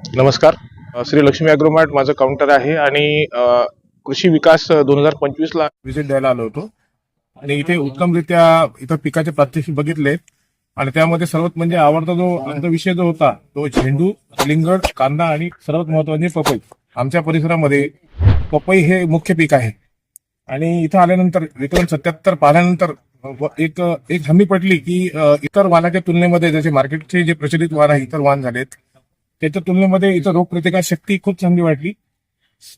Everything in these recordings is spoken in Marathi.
नमस्कार. श्री लक्ष्मी अॅग्रोमार्ट माझं काउंटर आहे आणि कृषी विकास दोन हजार पंचवीस ला व्हिजिट द्यायला आलो होतो. आणि इथे उत्तमरित्या इथं पिकाचे प्रात्यक्षिक बघितले. आणि त्यामध्ये सर्वात म्हणजे आवडता जो आमचा विषय जो होता तो झेंडू लिंगड कांदा आणि सर्वात महत्त्वाचे पपई. आमच्या परिसरामध्ये पपई हे मुख्य पीक आहे. आणि इथं आल्यानंतर विक्रम सत्याहत्तर पाहिल्यानंतर एक एक हमी पडली की इतर वाहनाच्या तुलनेमध्ये जसे मार्केटचे जे प्रचलित वाहन आहे इतर वाहन झालेत. त्याच्या तुलनेमध्ये इथं रोगप्रतिकार शक्ती खूप चांगली वाटली.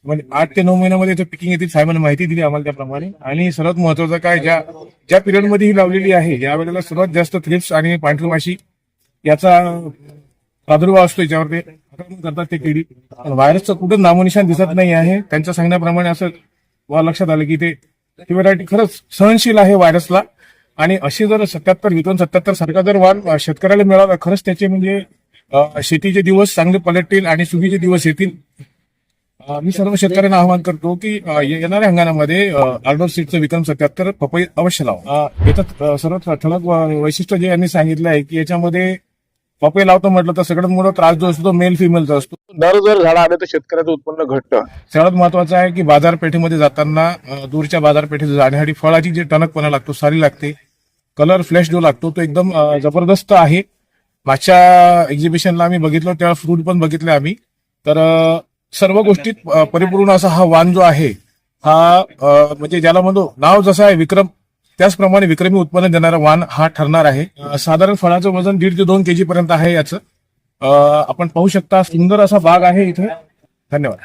म्हणजे आठ ते नऊ महिन्यामध्ये इथं पिकिंग येतील साहेबांनी माहिती दिली आम्हाला त्याप्रमाणे. आणि सर्वात महत्वाचं काय ज्या ज्या पिरियडमध्ये ही लावलेली आहे या वेळेला सर्वात जास्त थ्रिप्स आणि पांढरी माशी याचा प्रादुर्भाव असतो याच्यावर ते करतात ते किडी. व्हायरसचं कुठं नामोनिशान दिसत नाही आहे. त्यांच्या सांगण्याप्रमाणे असं वा लक्षात आलं की ते ही व्हरायटी खरंच सहनशील आहे व्हायरसला आणि अशी जर सत्याहत्तर विकून सत्याहत्तर सारखा जर वाण शेतकऱ्याला मिळाला खरंच त्याचे म्हणजे शेतीचे दिवस चांगले पलटतील आणि सुगीचे दिवस येतील. मी सर्व शेतकऱ्यांना आवाहन करतो की येणाऱ्या हंगामामध्ये आर्डर सीटचं विक्रम सत्याहत्तर पपई अवश्य लावा. अं, सर्वात ठळक वैशिष्ट्य जे यांनी सांगितलं आहे की याच्यामध्ये पपई लावतो म्हटलं तर सगळ्यात मोठा त्रास जो असतो तो मेल फिमेलचा असतो. दर जर झाड आले तर शेतकऱ्याचं उत्पन्न घटतं. सर्वात महत्वाचं आहे की बाजारपेठेमध्ये जाताना दूरच्या बाजारपेठेत जाण्यासाठी फळाची जी टणकपणा लागतो सारी लागते. कलर फ्लॅश जो लागतो तो एकदम जबरदस्त आहे. मागच्या एक्झिबिशनला आम्ही बघितलं तेव्हा फ्रूट पण बघितले आम्ही. तर सर्व गोष्टीत परिपूर्ण असा हा वाण जो आहे हा म्हणजे ज्याला म्हणतो नाव जसं आहे विक्रम त्याचप्रमाणे विक्रमी उत्पन्न देणारा वाण हा ठरणार आहे. साधारण फळाचं वजन दीड ते दोन केजी पर्यंत आहे याचं. आपण पाहू शकता सुंदर असा बाग आहे इथे. धन्यवाद.